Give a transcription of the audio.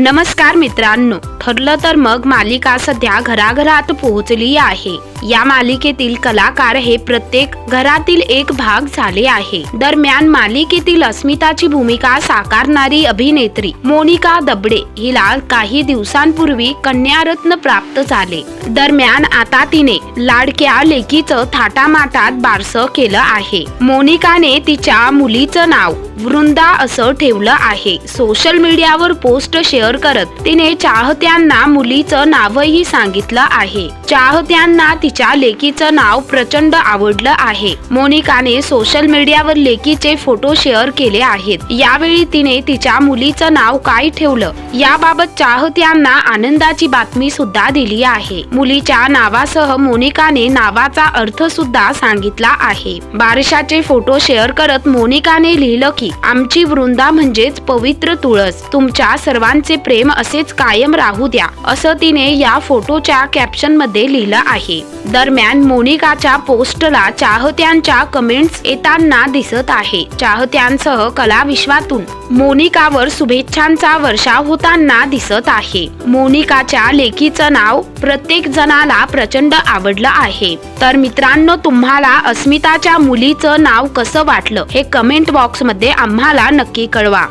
नमस्कार मित्रांनो. ठरलं तर मग मालिका सध्या घराघरात पोहोचली आहे. या मालिकेतील कलाकार हे प्रत्येक घरातील एक भाग झाले आहे. दरम्यान मालिकेतील अस्मिताची भूमिका साकारणारी अभिनेत्री मोनिका दबडे हिला काही दिवसांपूर्वी कन्यारत्न प्राप्त झाले. दरम्यान आता तिने लाडक्या लेकीचं थाटामाटात बारसं केलं आहे. मोनिकाने तिच्या मुलीचं नाव वृंदा असं ठेवलं आहे. सोशल मीडियावर पोस्ट शेअर करत तिने चाहत्यांना मुलीचं नावही सांगितलं आहे. चाहत्यांना तिच्या लेकीचं नाव प्रचंड आवडलं आहे. मोनिकाने सोशल मीडियावर लेकीचे फोटो शेअर केले आहेत. यावेळी तिने तिच्या मुलीचं नाव काय ठेवलं? याबाबत चाहत्यांना आनंदाची बातमी सुद्धा दिली आहे. मुलीच्या नावासह मोनिकाने नावाचा अर्थ सुद्धा सांगितला आहे. बारशाचे फोटो शेअर करत मोनिकाने लिहिलं की आमची वृंदा म्हणजेच पवित्र तुळस. तुमच्या सर्वांचे प्रेम असेच कायम राहू द्या असं तिने या फोटोच्या कॅप्शनमध्ये लिहिलं आहे. दरम्यान मोनिकाच्या पोस्टला चाहत्यांच्या कमेंट्स येताना दिसत आहे. चाहत्यांसह कला विश्वातून मोनिकावर शुभेच्छांचा वर्षाव होताना दिसत आहे. मोनिकाच्या लेखीचं नाव प्रत्येक जणाला प्रचंड आवडलं आहे. तर मित्रांनो तुम्हाला अस्मिताच्या मुलीचं नाव कसं वाटलं हे कमेंट बॉक्समध्ये आम्हाला नक्की कळवा.